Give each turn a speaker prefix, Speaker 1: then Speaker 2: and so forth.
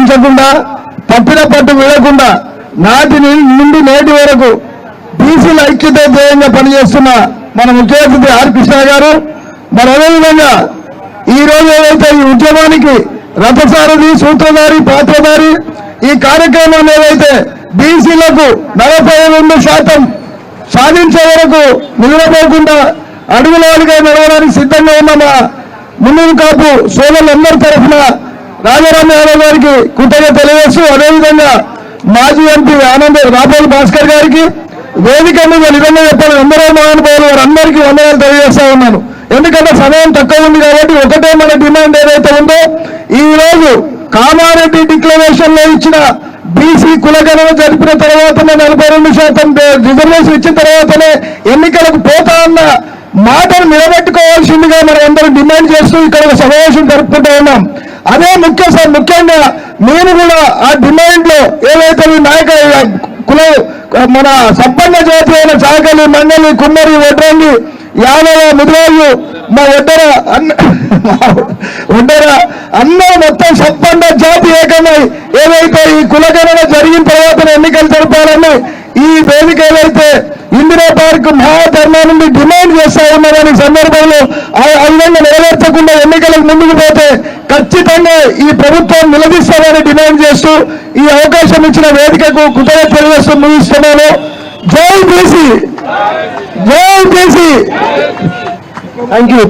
Speaker 1: ఉపేక్షించకుండా తప్పిన పట్టు విడకుండా నాటి నుండి నేటి వరకు బీసీల ఐక్యత ధ్యేయంగా పనిచేస్తున్న మన ముఖ్యమంత్రి ఆర్ కృష్ణ గారు మరి అదేవిధంగా ఈ రోజు ఏదైతే ఈ ఉద్యమానికి రథసారథి సూత్రధారి పాత్రధారి ఈ కార్యక్రమం ఏదైతే బీసీలకు నలభై రెండు శాతం సాధించే వరకు నిలబడకుండా అడుగులాడుగా నడవడానికి సిద్ధంగా ఉన్న మా మున్నూరు కాపు సోదరులందరి తరఫున రాజారాం యాదవ్ గారికి కృతజ్ఞత తెలియజేస్తూ అదేవిధంగా మాజీ ఎంపీ ఆనంద్ రాబోలు భాస్కర్ గారికి వేదిక మీద నిజంగా చెప్పాలి ఎందరో మహానుభావులు వారందరికీ వందనాలు తెలియజేస్తా ఉన్నాను. ఎందుకంటే సమయం తక్కువ ఉంది కాబట్టి ఒకటే మన డిమాండ్ ఏదైతే ఉందో ఈ రోజు కామారెడ్డి డిక్లరేషన్లో ఇచ్చిన బీసీ కులగణన జరిపిన తర్వాతనే నలభై రెండు శాతం రిజర్వేషన్ ఇచ్చిన తర్వాతనే ఎన్నికలకు పోతా అన్న మాటను నిలబెట్టుకోవాల్సిందిగా మనం అందరం డిమాండ్ చేస్తూ ఇక్కడ ఒక సమావేశం జరుపుకుంటూ ఉన్నాం. అదే ముఖ్య సార్ ముఖ్యంగా నేను కూడా ఆ డిమాండ్లో ఏదైతే నాయక కుల మన సంపన్న జాతి అయిన చాకలి మండలి కుమ్మరి వడ్రంగి యాదవ ముదిరాజు మా ఒడ్డర అన్న ఒడ్డర అన్న మొత్తం సంపన్న జాతి ఏకమై ఏదైతే ఈ కులగణన జరిగిన తర్వాత ఎన్నికలు జరపాలని ఈ వేదిక ఏదైతే ఇందిరా పార్క్ మహాధర్మా నుండి డిమాండ్ చేస్తా ఉన్నదని సందర్భంలో ఆ ఆ విధంగా నెరవేర్చకుండా ఎన్నికలకు ముందుకు పోతే ఖచ్చితంగా ఈ ప్రభుత్వం నిలదీస్తామని డిమాండ్ చేస్తూ ఈ అవకాశం ఇచ్చిన వేదికకు కృతజ్ఞత తెలియజేస్తూ ముగిస్తున్నాను జై బీసీ జై బీసీ థ్యాంక్ యూ.